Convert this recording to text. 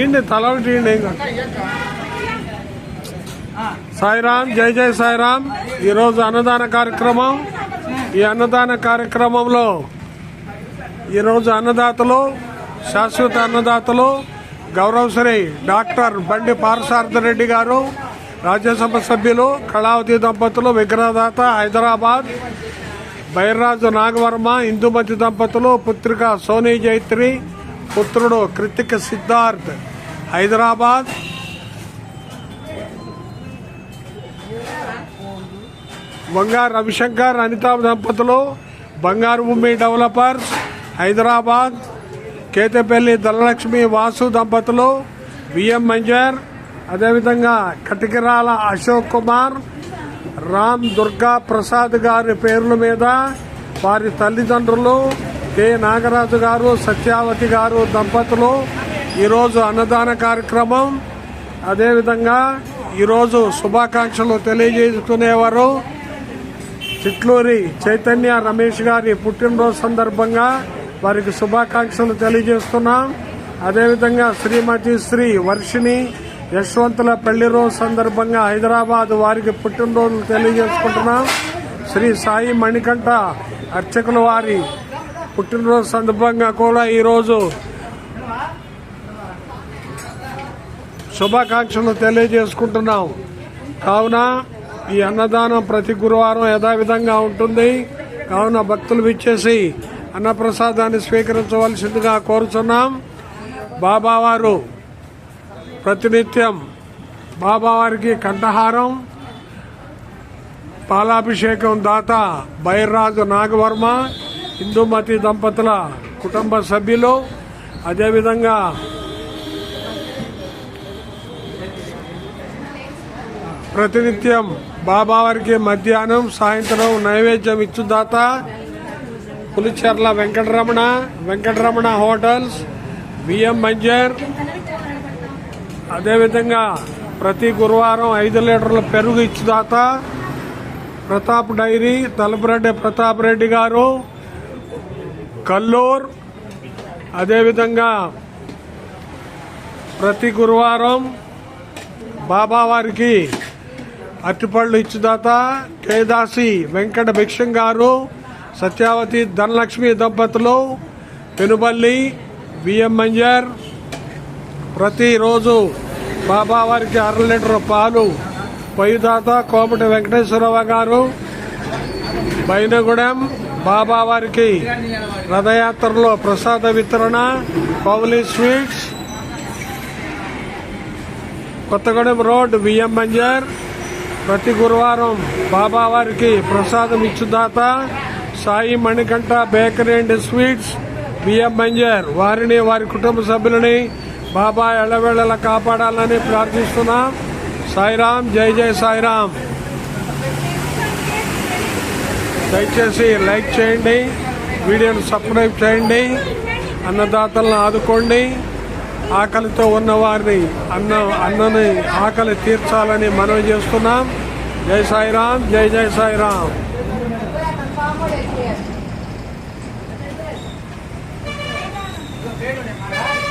ఏంటి తల సాయిరామ్ జై జై సాయిరామ్. ఈరోజు అన్నదాన కార్యక్రమం. ఈ అన్నదాన కార్యక్రమంలో ఈరోజు అన్నదాతలు శాశ్వత అన్నదాతలు గౌరవశ్రీ డాక్టర్ బండి పారసారథ రెడ్డి గారు రాజ్యసభ సభ్యులు కళావతి దంపతులు విగ్రహదాత హైదరాబాద్ బైర్రాజు నాగవర్మ ఇందుమతి దంపతులు పుత్రిక సోనీ జైత్రి పుత్రుడు కృతిక్ సిద్ధార్థ్. హైదరాబాద్. బంగారు రవిశంకర్ అనితాబ్ దంపతులు బంగారు భూమి డెవలపర్స్. హైదరాబాద్. కేతపల్లి ధనలక్ష్మి వాసు దంపతులు విఎం మంజర్ అదేవిధంగా కటికిరాల అశోక్ కుమార్ రామ్ దుర్గా ప్రసాద్ గారి పేర్ల మీద వారి తల్లిదండ్రులు కె. నాగరాజు గారు సత్యావతి గారు దంపతులు. ఈరోజు అన్నదాన కార్యక్రమం. అదేవిధంగా ఈరోజు శుభాకాంక్షలు తెలియజేసుకునేవారు చిట్లూరి చైతన్య రమేష్ గారి పుట్టినరోజు సందర్భంగా వారికి శుభాకాంక్షలు తెలియజేస్తున్నాం. అదేవిధంగా శ్రీమతి శ్రీ వర్షిణి యశ్వంతుల పెళ్ళి రోజు సందర్భంగా హైదరాబాద్ వారికి పుట్టినరోజులు తెలియజేసుకుంటున్నాం. శ్రీ సాయి మణికంఠ అర్చకుల వారి పుట్టినరోజు సందర్భంగా కూడా ఈరోజు శుభాకాంక్షలు తెలియజేసుకుంటున్నాం. కావున ఈ అన్నదానం ప్రతి గురువారం యథావిధంగా ఉంటుంది. కావున భక్తులు విచ్చేసి అన్నప్రసాదాన్ని స్వీకరించవలసిందిగా కోరుచున్నాం. బాబావారు ప్రతినిత్యం బాబావారికి కంఠహారం పాలాభిషేకం దాత బైర్రాజు నాగవర్మ హిందూమతి దంపతుల కుటుంబ సభ్యులు. అదేవిధంగా ప్రతినిత్యం బాబావారికి మధ్యాహ్నం సాయంత్రం నైవేద్యం ఇచ్చుదాత Pulicherla Venkataramana Venkataramana hotels BM manager అదేవిధంగా ప్రతి గురువారం ఐదు లీటర్ల పెరుగు ఇచ్చుదాత. ప్రతాప్ డైరీ తలపరెడ్డి ప్రతాప్ రెడ్డి గారు. కల్లూర్. అదేవిధంగా ప్రతి గురువారం బాబావారికి అరటిపళ్ళు ఇచ్చుదాత. కేదాసి వెంకట భిక్షం గారు. సత్యావతి ధనలక్ష్మి దంపతులు. Penuballi BM manager. ప్రతిరోజు బాబావారికి అర లీటర్ పాలు. పొయ్యిదాత కోమటి వెంకటేశ్వరరావు గారు బైనగూడెం బాబావారికి రథయాత్రలో ప్రసాద వితరణ పౌలీ స్వీట్స్ కొత్తగూడెం రోడ్ బియ్యం మంజర్ ప్రతి గురువారం బాబావారికి ప్రసాదం ఇచ్చుదాత Sai Manikanta bakery and sweets BM manager వారిని వారి కుటుంబ సభ్యులని బాబా ఎళ్ళవేళలా కాపాడాలని ప్రార్థిస్తున్నాం. సాయిరామ్ జై జై సాయిరామ్. దయచేసి లైక్ చేయండి వీడియోను సబ్స్క్రైబ్ చేయండి అన్నదాతలను ఆదుకోండి. ఆకలితో ఉన్నవారిని అన్న అన్నని ఆకలి తీర్చాలని మనవి చేస్తున్నాం. జై సాయిరామ్ జై జై సాయిరాం Pero